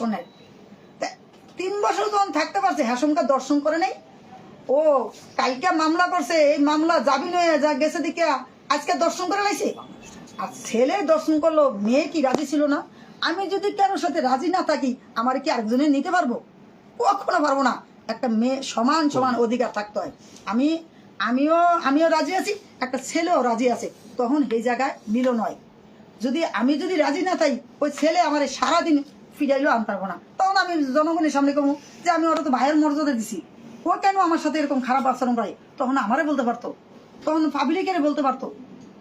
দর্শনের তিন বছর যখন থাকতে পারছে হ্যাসমকা দর্শন করে নাই। ও কালকে মামলা করছে, এই মামলা জামিন হয়ে যা, গেছে দিকে আজকে দর্শন করে লাইছে। আর ছেলে দর্শন করল, মেয়ে কি রাজি ছিল না? আমি যদি কারোর সাথে রাজি না থাকি, আমার কি আরেকজনে নিতে পারব? কখনো পারব না। একটা মেয়ে সমান সমান অধিকার থাকতে হয়। আমি, আমিও আমিও রাজি আছি, একটা ছেলেও রাজি আছে। তখন এই জায়গায় মিলন হয়। যদি আমি যদি রাজি না থাই, ওই ছেলে আমার সারাদিন ফিরাইলেও আনতে পারব না। তখন আমি জনগণের সামনে কমু যে আমি ওরা তো ভাইয়ের মর্যাদা দিছি। ও কেন আমার সাথে এরকম খারাপ আচরণ করে? তখন আমারে বলতে পারতো। তখন পাবলিকের বলতে পারতো।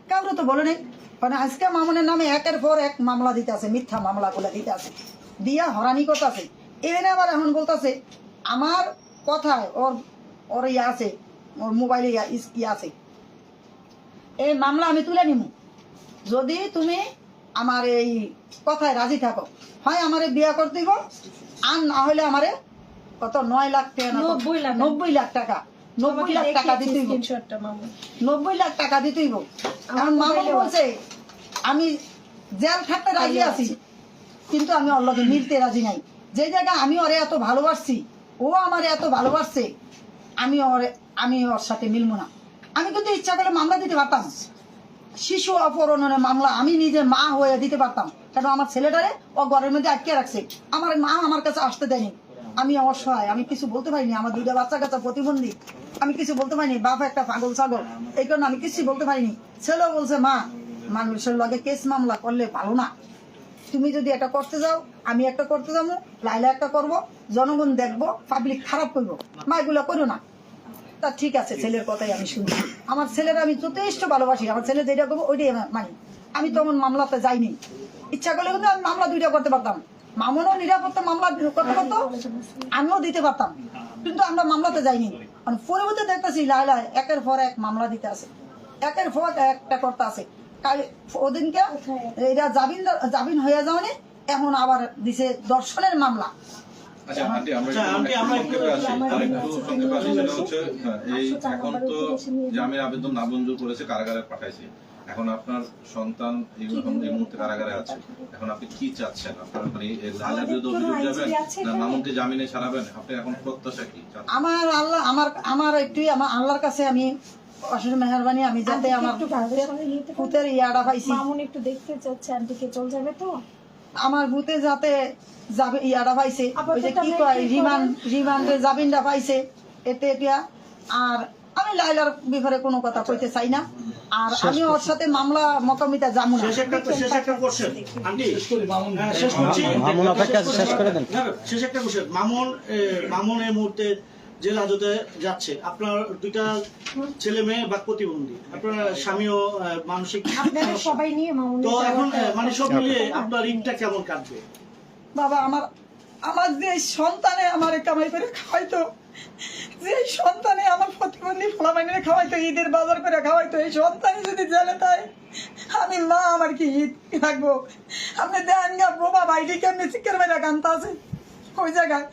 কাউরে তো বলে নেই। মানে আজকে মামুনের নামে একের পর এক মামলা দিতে আছে, মিথ্যা মামলা গুলা দিতে আছে। দিয়া হরানি করতে আছে এনে আবার এখন বলতেছে, আমার কথায় ওর ওর ইয়ে আছে, ওর মোবাইলে ইয়ে আছে। এই মামলা আমি তুলে নিমু। যদি তুমি আমার এই কথায় রাজি থাকো। হয় আমারে বিয়া করতে দিব আর না হলে আমারে কত নয় লাখ টাকা নব্বই লাখ। টাকা। নব্বই লাখ টাকা দিতে হইব। স্ক্রিনশটটা মামু। নব্বই লাখ টাকা দিতে হইব। এখন বলছে আমি জেল খাটতে রাজি আছি। কিন্তু আমি ওর লগে মিলতে রাজি নাই। যে জায়গায় আমি ওরে এত ভালোবাসছি ও আমার এত ভালোবাসছে আমি ওরে আমি ওর সাথে মিলবো না। আমি কিন্তু ইচ্ছা করলে মামলা দিতে পারতাম। শিশু অপহরণের মামলা আমি নিজে মা হয়ে দিতে পারতাম। কেন আমার ছেলেটারে ও ঘরের মধ্যে আটকে রাখছে। আমার মা আমার কাছে আসতে দেয়নি। আমি অসহায়, আমি কিছু বলতে পারিনি। আমার দুইটা বাচ্চা কাচ্চা প্রতিবন্ধী। আমি কিছু বলতে পারিনি। বাপ একটা পাগল ছাগল। এই কারণে আমি কিছু বলতে পারিনি। ছেলেও বলছে, মা, মানুষের লগে কেস মামলা করলে ভালো না। তুমি যদি এটা করতে যাও, আমি একটা করতে যাব, লাইলা একটা করব, জনগণ দেখব পাবলিক খারাপ করব। মা, এগুলো করো না। তা ঠিক আছে ছেলের কথাই আমি শুনি। আমার ছেলের আমি যথেষ্ট ভালোবাসি আমার ছেলে যেটা করব ওইটাই মানি। আমি তখন মামলাতে যাইনি। ইচ্ছা করলে কিন্তু আমি মামলা দুইটা করতে পারতাম। মামুনও নিরাপত্তা মামলা করতে পারতো আমিও দিতে পারতাম। কিন্তু আমরা মামলাতে যাইনি। মানে পরবর্তী দেখতেছি লাইলা একের পর এক মামলা দিতে আছে। একের পর একটা করতে আছে। কাল ওদিনকে এটা জামিন জামিন হয়ে যাওয়ানি এখন আবার দিছে দর্শনের মামলা। আচ্ছা আন্টি আমরা একটু সংক্ষেপে আসি। আমার আরেকটু সংক্ষেপে আসি সেটা হচ্ছে এই এখন তো জামিন আবেদন নামঞ্জুর করেছে কারাগারে পাঠাইছে। এখন আপনার সন্তান এই মুহূর্তে কারাগারে আছে। এখন আপনি কি চাচ্ছেন? আপনার মানে এই বিরুদ্ধে অভিযোগ যাবেন? না মামুনকে জামিনে ছাড়াবেন? আপনি এখন প্রত্যাশা কি? আমার আল্লাহ আমার আমার একটু আমার আল্লাহর কাছে আমি অশেষ মেহরবানি আমি যাতে আমার ইয়াটা পাইছি। মামুন একটু দেখতে চাচ্ছে আন্টিকে চলে যাবে তো? আমার ভূতে যাতে যাবে ইয়াটা পাইছে। ওই যে কি কয় কি রিমান করেন? রিমান্ডে জামিনটা পাইছে। এতে এটা আর আমি লাইলার ব্যাপারে কোনো কথা কইতে চাই না। আর আমি ওর সাথে মামলা মকামিতা যাব না। শেষ একটা শেষ একটা কোশ্চেন আন্টি। হ্যাঁ, শেষ করছি। মামুন অপেক্ষা শেষ করে দেন। শেষ একটা কোশ্চেন মামুন মামুন এই মুহূর্তে জেল হাজতে যাচ্ছে। আপনার দুইটা ছেলে মেয়ে বা প্রতিবন্ধী। আপনার স্বামীও মানসিক সবাই নিয়ে তো এখন মানে সব মিলিয়ে আপনার ঈদটা কেমন কাটবে? বাবা আমার আমার যে সন্তানে আমার কামাই করে খাওয়াইতো যে সন্তানে আমার প্রতিবন্ধী ফলামাইনে খাওয়াইতো ঈদের বাজার করে খাওয়াইতো এই সন্তানে যদি জেলে তাই আমি মা আমার কি ঈদ রাখব? আপনি দেন গা বোবা বাইরে কেমনি চিকের বাইরে কান্তা আছে? ওই জায়গায়।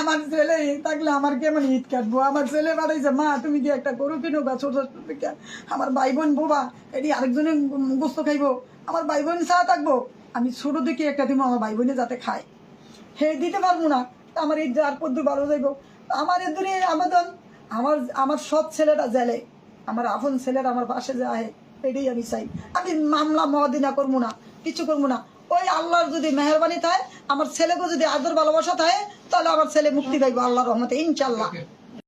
আমার ছেলে থাকলে আমার কেমন ঈদ কাটবো? আমার ছেলে বাড়াইছে, মা, তুমি কি একটা গরু কিনো বা ছোট ছোট আমার ভাই বোন বোবা, এটি আরেকজনে গোস্ত খাইবো। আমার ভাই বোন চা থাকব। আমি ছোট দিকে একটা দিব আমার ভাই বোনে যাতে খায়। হে, দিতে পারব না। আমার এই যার পদ্ম ভালো যাইবো। আমার এর দুনিয়ার আবেদন। আমার আমার সব ছেলেরা জেলে। আমার আপন ছেলেরা আমার পাশে যায় এটাই আমি চাই। আমি মামলা মহাদিনা করব না, কিছু করব না। আল্লাহর যদি মেহরবানি থাকে, আমার ছেলেকে যদি আদর ভালোবাসা থাকে, তাহলে আমার ছেলে মুক্তি পাইবো আল্লাহর রহমতে ইনশাল্লাহ